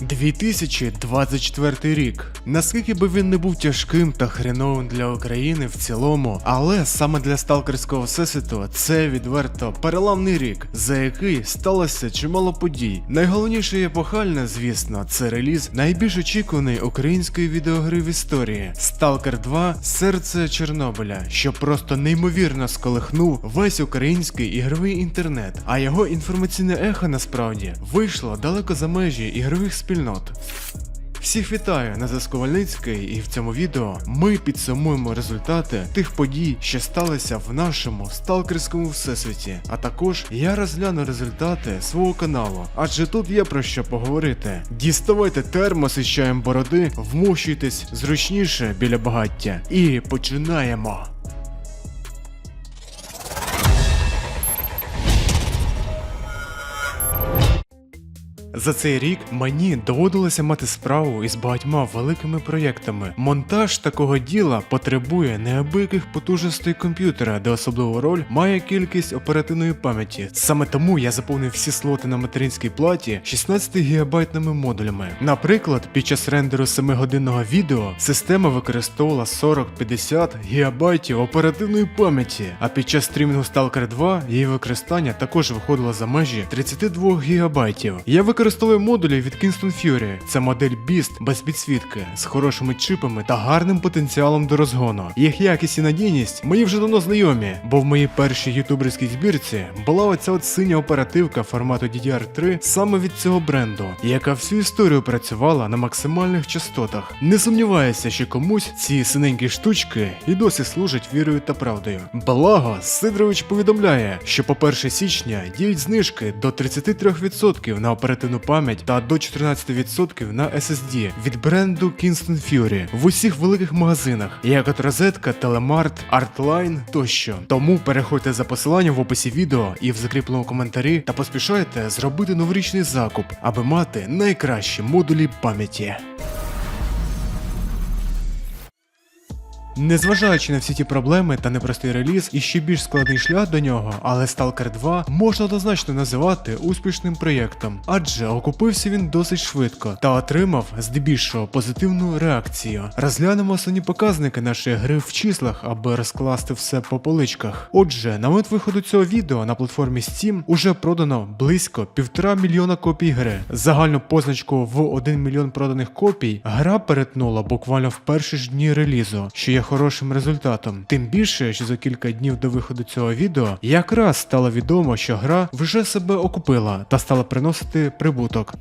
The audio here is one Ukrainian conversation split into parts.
2024 рік. Наскільки би він не був тяжким та хреновим для України в цілому, але саме для сталкерського всесвіту це відверто переламний рік, за який сталося чимало подій. Найголовніше і епохальне, звісно, це реліз найбільш очікуваної української відеогри в історії Stalker 2 Серце Чорнобиля, що просто неймовірно сколихнув весь український ігровий інтернет, а його інформаційне ехо насправді вийшло далеко за межі ігрових спільнот. Всіх вітаю на зв'язку Вальницький, і в цьому відео ми підсумуємо результати тих подій, що сталися в нашому сталкерському всесвіті. А також я розгляну результати свого каналу, адже тут є про що поговорити. Діставайте термос із чаєм бороди, вмощуйтесь зручніше біля багаття. І починаємо. За цей рік мені доводилося мати справу із багатьма великими проєктами. Монтаж такого діла потребує неабияких потужностей комп'ютера, де особливу роль має кількість оперативної пам'яті. Саме тому я заповнив всі слоти на материнській платі 16 гігабайтними модулями. Наприклад, під час рендеру 7-годинного відео система використовувала 40-50 гігабайтів оперативної пам'яті, а під час стрімінгу Stalker 2 її використання також виходило за межі 32 гігабайтів. Я використовую модулі від Kingston Fury. Це модель Beast без підсвітки, з хорошими чипами та гарним потенціалом до розгону. Їх якість і надійність мої вже давно знайомі, бо в моїй першій ютуберській збірці була оця от синя оперативка формату DDR3 саме від цього бренду, яка всю історію працювала на максимальних частотах. Не сумніваюся, що комусь ці синенькі штучки і досі служать вірою та правдою. Благо, Сидорович повідомляє, що по 1 січня діють знижки до 33% на оперативну пам'ять та до 14% на SSD від бренду Kingston Fury в усіх великих магазинах, як от розетка, Telemart, Artline тощо. Тому переходьте за посиланням в описі відео і в закріпленому коментарі та поспішайте зробити новорічний закуп, аби мати найкращі модулі пам'яті. Незважаючи на всі ті проблеми та непростий реліз і ще більш складний шлях до нього, але Stalker 2 можна однозначно називати успішним проєктом, адже окупився він досить швидко та отримав здебільшого позитивну реакцію. Розглянемо основні показники нашої гри в числах, аби розкласти все по поличках. Отже, на момент виходу цього відео на платформі Steam уже продано близько півтора мільйона копій гри. Загальну позначку в 1 мільйон проданих копій гра перетнула буквально в перші ж дні релізу, що є хорошим результатом. Тим більше, що за кілька днів до виходу цього відео якраз стало відомо, що гра вже себе окупила та стала приносити прибуток.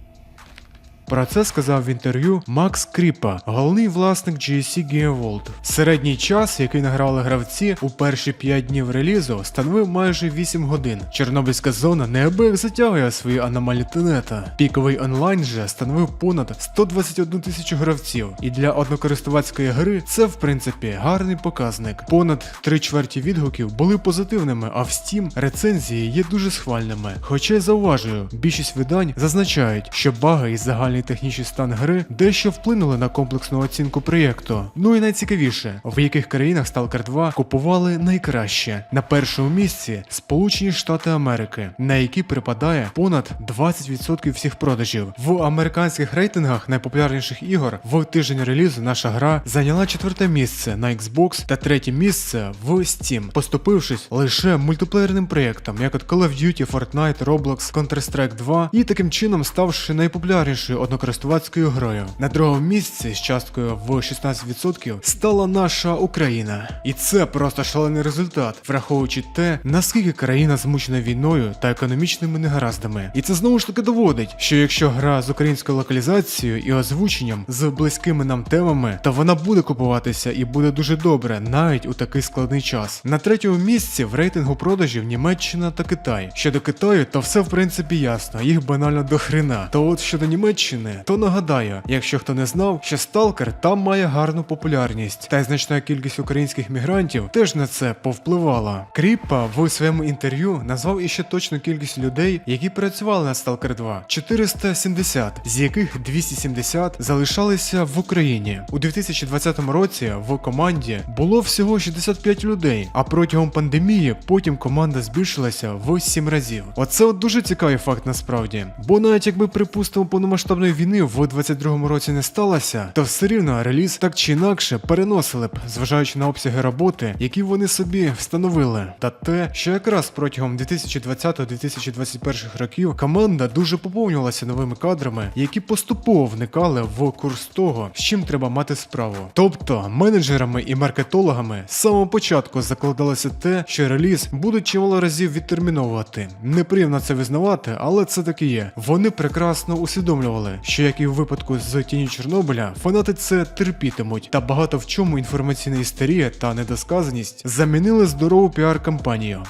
Про це сказав в інтерв'ю Макс Кріпа, головний власник GSC Game World. Середній час, який награли гравці у перші 5 днів релізу, становив майже 8 годин. Чорнобильська зона неабияк затягує свої аномальні тенета. Піковий онлайн же становив понад 121 тисячу гравців, і для однокористувацької гри це в принципі гарний показник. Понад 3 чверті відгуків були позитивними, а в Steam рецензії є дуже схвальними. Хоча й зауважую, більшість видань зазначають, що баги і загальний технічний стан гри дещо вплинули на комплексну оцінку проєкту. Ну і найцікавіше, в яких країнах Stalker 2 купували найкраще. На першому місці Сполучені Штати Америки, на які припадає понад 20% всіх продажів. В американських рейтингах найпопулярніших ігор в тиждень релізу наша гра зайняла четверте місце на Xbox та третє місце в Steam, поступившись лише мультиплеєрним проєктам, як от Call of Duty, Fortnite, Roblox, Counter-Strike 2, і таким чином ставши найпопулярнішою однокористувацькою грою. На другому місці з часткою в 16% стала наша Україна. І це просто шалений результат, враховуючи те, наскільки країна змучена війною та економічними негараздами. І це знову ж таки доводить, що якщо гра з українською локалізацією і озвученням з близькими нам темами, то вона буде купуватися і буде дуже добре, навіть у такий складний час. На третьому місці в рейтингу продажів Німеччина та Китай. Щодо Китаю, то все в принципі ясно, їх банально до хрена. То от щодо Німеччини, то нагадаю, якщо хто не знав, що Сталкер там має гарну популярність, та й значна кількість українських мігрантів теж на це повпливала. Кріпа в своєму інтерв'ю назвав іще точну кількість людей, які працювали на Stalker 2 470, з яких 270 залишалися в Україні. У 2020 році в команді було всього 65 людей, а протягом пандемії потім команда збільшилася в 7 разів. Оце от дуже цікавий факт насправді. Бо навіть якби припустимо повномасштабне повномасштабної війни в 22-му році не сталося, то все рівно реліз так чи інакше переносили б, зважаючи на обсяги роботи, які вони собі встановили, та те, що якраз протягом 2020-2021 років команда дуже поповнювалася новими кадрами, які поступово вникали в курс того, з чим треба мати справу. Тобто менеджерами і маркетологами з самого початку закладалося те, що реліз будуть чимало разів відтерміновувати. Неприємно це визнавати, але це таки є. Вони прекрасно усвідомлювали, що як і в випадку з тіні Чорнобиля, фанати це терпітимуть, та багато в чому інформаційна істерія та недосказаність замінили здорову піар-кампанію.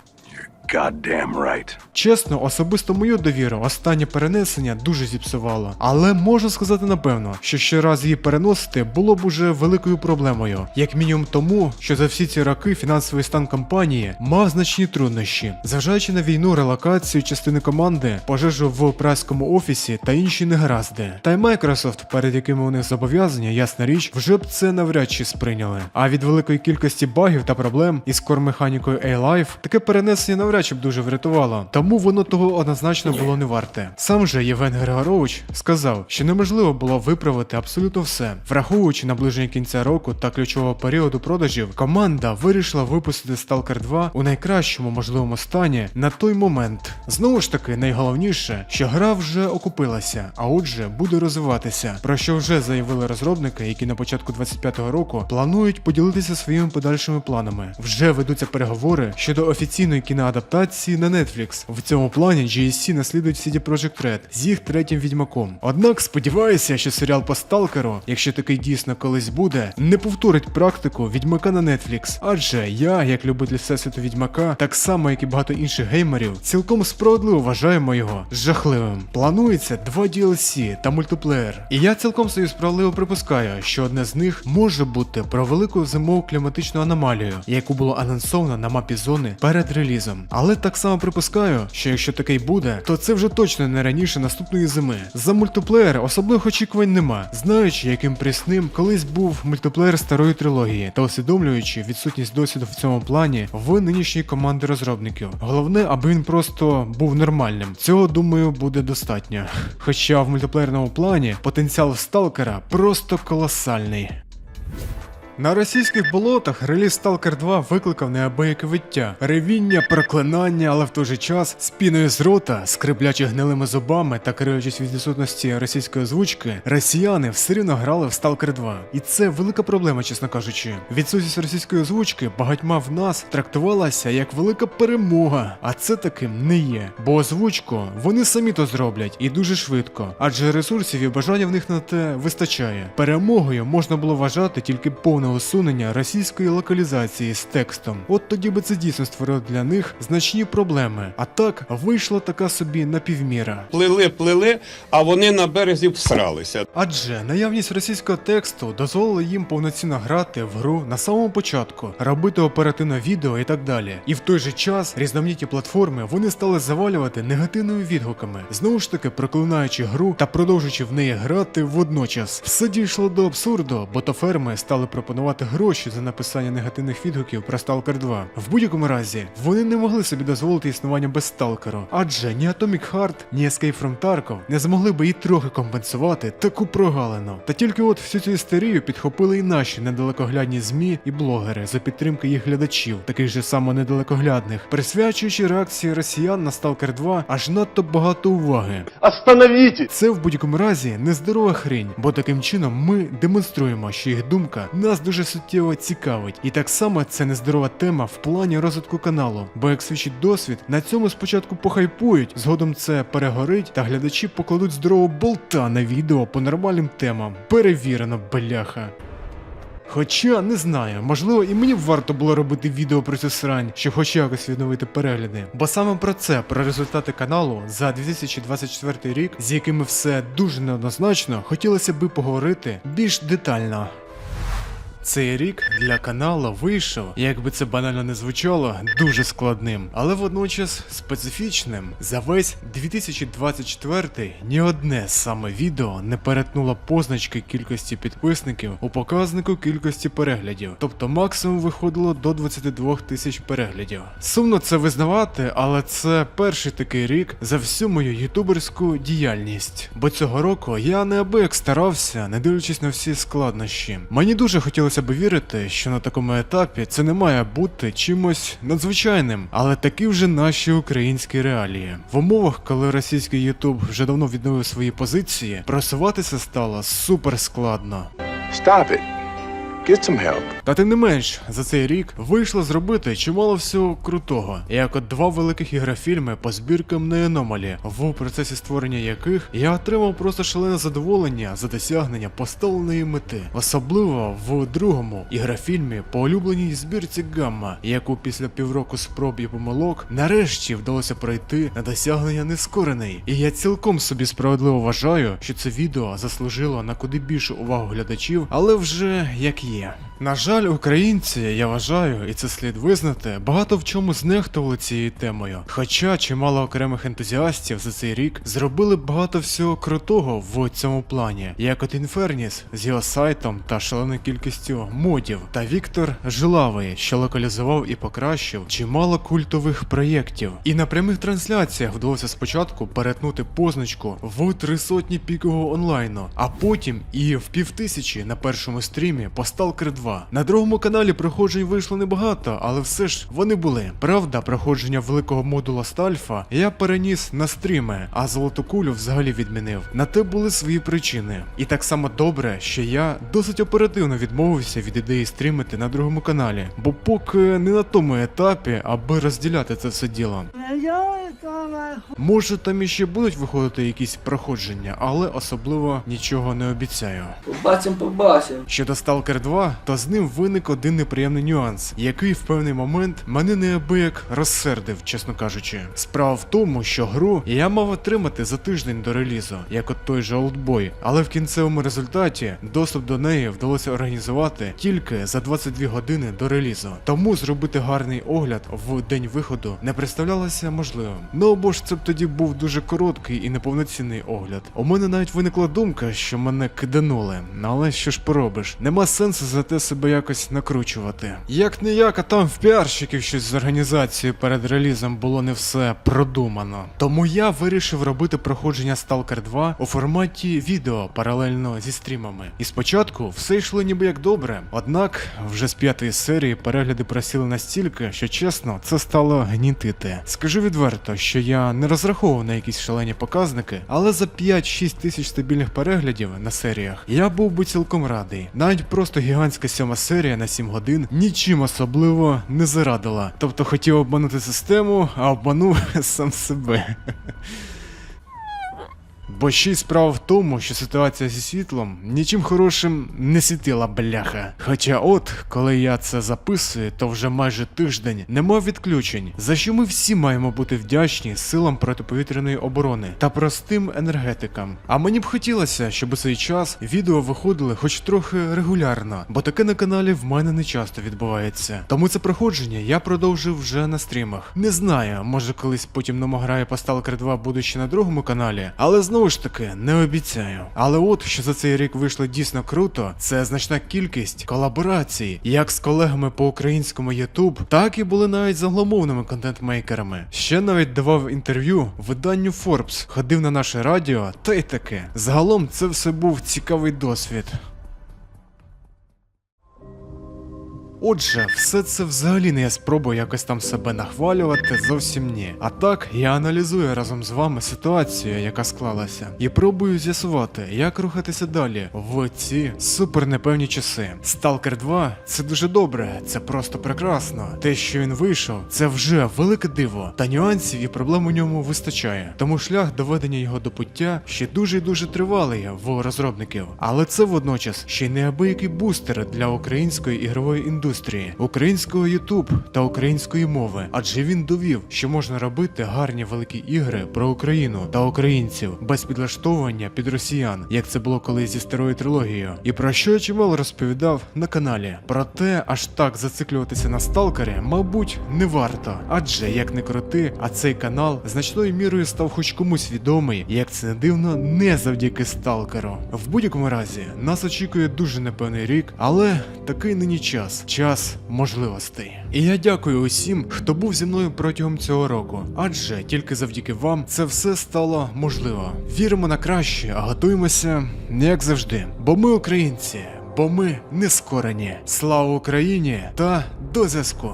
Goddamn right. Чесно, особисто мою довіру останнє перенесення дуже зіпсувало. Але можу сказати напевно, що ще раз її переносити було б уже великою проблемою, як мінімум тому, що за всі ці роки фінансовий стан компанії мав значні труднощі, зважаючи на війну, релокацію частини команди, пожежу в прайському офісі та інші негаразди. Та й Microsoft, перед якими у них зобов'язання, ясна річ, вже б це навряд чи сприйняли. А від великої кількості багів та проблем із кормеханікою A-Life таке перенесення навряд чи б дуже врятувало, тому воно того однозначно було не варте. Сам же Євген Григорович сказав, що неможливо було виправити абсолютно все. Враховуючи наближення кінця року та ключового періоду продажів, команда вирішила випустити Stalker 2 у найкращому можливому стані на той момент. Знову ж таки, найголовніше, що гра вже окупилася, а отже буде розвиватися. Про що вже заявили розробники, які на початку 25-го року планують поділитися своїми подальшими планами. Вже ведуться переговори щодо офіційної кіноадаптації на Netflix. В цьому плані GSC наслідують CD Projekt Red з їх третім відьмаком. Однак сподіваюся, що серіал по Сталкеру, якщо такий дійсно колись буде, не повторить практику відьмака на Netflix. Адже я, як любитель всесвіту відьмака, так само як і багато інших геймерів, цілком справедливо вважаємо його жахливим. Планується два DLC та мультиплеєр. І я цілком собі справедливо припускаю, що одне з них може бути про велику зимову кліматичну аномалію, яку було анонсовано на мапі зони перед релізом. Але так само припускаю, що якщо такий буде, то це вже точно не раніше наступної зими. За мультиплеєр особливих очікувань нема, знаючи, яким прісним колись був мультиплеєр старої трилогії, та усвідомлюючи відсутність досвіду в цьому плані в нинішньої команди розробників. Головне, аби він просто був нормальним. Цього думаю буде достатньо. Хоча в мультиплеєрному плані потенціал сталкера просто колосальний. На російських болотах реліз Stalker 2 викликав неабияке виття, ревіння, проклинання, але в той же час з з рота, скриплячи гнилими зубами та криючись від відсутності російської озвучки, росіяни все рівно грали в Stalker 2. І це велика проблема, чесно кажучи. Відсутність російської озвучки багатьма в нас трактувалася як велика перемога, а це таким не є. Бо озвучку вони самі то зроблять і дуже швидко, адже ресурсів і бажання в них на те вистачає. Перемогою можна було вважати тільки повне усунення російської локалізації з текстом. От тоді би це дійсно створило для них значні проблеми. А так вийшла така собі напівміра. Плили, плили, а вони на березі всралися. Адже наявність російського тексту дозволила їм повноцінно грати в гру на самому початку, робити оперативне відео і так далі. І в той же час різноманітні платформи вони стали завалювати негативними відгуками, знову ж таки проклинаючи гру та продовжуючи в неї грати водночас. Все дійшло до абсурду, бо то ферми стали пропонувати гроші за написання негативних відгуків про Stalker 2. В будь-якому разі вони не могли собі дозволити існування без Сталкеру, адже ні Atomic Heart, ні Escape from Tarkov не змогли би і трохи компенсувати таку прогалину. Та тільки от всю цю істерію підхопили і наші недалекоглядні змі і блогери за підтримки їх глядачів, таких же само недалекоглядних, присвячуючи реакції росіян на Stalker 2 аж надто багато уваги. Остановите! Це в будь-якому разі нездорова хрінь, бо таким чином ми демонструємо, що їх думка нас дуже суттєво цікавить. І так само це нездорова тема в плані розвитку каналу. Бо як свідчить досвід, на цьому спочатку похайпують, згодом це перегорить, та глядачі покладуть здорового болта на відео по нормальним темам. Перевірено, бляха. Хоча не знаю, можливо, і мені варто було робити відео про цю срань, щоб хоч якось відновити перегляди. Бо саме про це, про результати каналу за 2024 рік, з якими все дуже неоднозначно, хотілося би поговорити більш детально. Цей рік для каналу вийшов, як би це банально не звучало, дуже складним, але водночас специфічним. За весь 2024 ні одне саме відео не перетнуло позначки кількості підписників у показнику кількості переглядів, тобто максимум виходило до 22 тисяч переглядів. Сумно це визнавати, але це перший такий рік за всю мою ютуберську діяльність. Бо цього року я неабияк старався, не дивлячись на всі складнощі. Мені дуже хотілося б вірити, що на такому етапі це не має бути чимось надзвичайним, але такі вже наші українські реалії. В умовах, коли російський Ютуб вже давно відновив свої позиції, просуватися стало супер складно. Stop it. Get some help. Та тим не менш, за цей рік вийшло зробити чимало всього крутого, як от два великих ігрофільми по збіркам на Еномалі, в процесі створення яких я отримав просто шалене задоволення за досягнення поставленої мети, особливо в другому ігрофільмі по улюбленій збірці Гамма, яку після півроку спроб і помилок нарешті вдалося пройти на досягнення нескорений. І я цілком собі справедливо вважаю, що це відео заслужило на куди більшу увагу глядачів, але вже як є. На жаль, українці, я вважаю, і це слід визнати, багато в чому знехтували цією темою. Хоча чимало окремих ентузіастів за цей рік зробили багато всього крутого в цьому плані, як от Інферніс з його сайтом та шаленою кількістю модів, та Віктор Жилавий, що локалізував і покращив чимало культових проєктів. І на прямих трансляціях вдалося спочатку перетнути позначку в три сотні пікового онлайну, а потім і в півтисячі на першому стрімі по Stalker 2. На другому каналі проходжень вийшло небагато, але все ж вони були. Правда, проходження великого модула Стальфа я переніс на стріми, а золоту кулю взагалі відмінив. На те були свої причини. І так само добре, що я досить оперативно відмовився від ідеї стрімити на другому каналі, бо поки не на тому етапі, аби розділяти це все діло. Може там іще будуть виходити якісь проходження, але особливо нічого не обіцяю. Побачим, побачим. Щодо Stalker 2, то з ним виник один неприємний нюанс, який в певний момент мене неабияк розсердив, чесно кажучи. Справа в тому, що гру я мав отримати за тиждень до релізу, як от той же Oldboy, але в кінцевому результаті доступ до неї вдалося організувати тільки за 22 години до релізу. Тому зробити гарний огляд в день виходу не представлялося можливим. Ну або ж це б тоді був дуже короткий і неповноцінний огляд. У мене навіть виникла думка, що мене киданули. Ну, Але що ж поробиш? Нема сенсу за те себе якось накручувати. Як не як, а там в піарщиків щось з організацією перед релізом було не все продумано. Тому я вирішив робити проходження Stalker 2 у форматі відео паралельно зі стрімами. І спочатку все йшло ніби як добре, однак вже з п'ятої серії перегляди просіли настільки, що чесно, це стало гнітити. Скажу відверто, що я не розраховував на якісь шалені показники, але за 5-6 тисяч стабільних переглядів на серіях я був би цілком радий. Навіть просто гігантська сьома серія на 7 годин нічим особливо не зарадила. Тобто хотів обманути систему, а обманув сам себе. Бо ще й справа в тому, що ситуація зі світлом нічим хорошим не світила бляха. Хоча от, коли я це записую, то вже майже тиждень нема відключень, за що ми всі маємо бути вдячні силам протиповітряної оборони та простим енергетикам. А мені б хотілося, щоб у цей час відео виходили хоч трохи регулярно, бо таке на каналі в мене не часто відбувається. Тому це проходження я продовжив вже на стрімах. Не знаю, може колись потім намаграю по Stalker 2 будучи на другому каналі, але знову ж таки не обіцяю. Але от що за цей рік вийшло дійсно круто, це значна кількість колаборацій, як з колегами по українському YouTube, так і були навіть з англомовними контент-мейкерами. Ще навіть давав інтерв'ю виданню Forbes, ходив на наше радіо, та й таке. Загалом це все був цікавий досвід. Отже, все це взагалі не я спробую якось там себе нахвалювати, зовсім ні. А так, я аналізую разом з вами ситуацію, яка склалася, і пробую з'ясувати, як рухатися далі в ці супер непевні часи. Stalker 2 це дуже добре, це просто прекрасно. Те, що він вийшов, це вже велике диво, та нюансів і проблем у ньому вистачає. Тому шлях доведення його до пуття ще дуже і дуже тривалий в розробників. Але це водночас ще й неабиякий бустер для української ігрової індустрії. Індустрії, українського Ютуб та української мови, адже він довів, що можна робити гарні великі ігри про Україну та українців без підлаштовування під росіян, як це було колись зі старою трилогією. І про що я чимало розповідав на каналі. Проте аж так зациклюватися на сталкері, мабуть, не варто. Адже як не крути, а цей канал значною мірою став хоч комусь відомий, як це не дивно, не завдяки сталкеру. В будь-якому разі нас очікує дуже непевний рік, але такий нині час, час можливостей. І я дякую усім, хто був зі мною протягом цього року, адже тільки завдяки вам це все стало можливо. Віримо на краще, а готуємося як завжди. Бо ми українці, бо ми не скорені. Слава Україні та до зв'язку!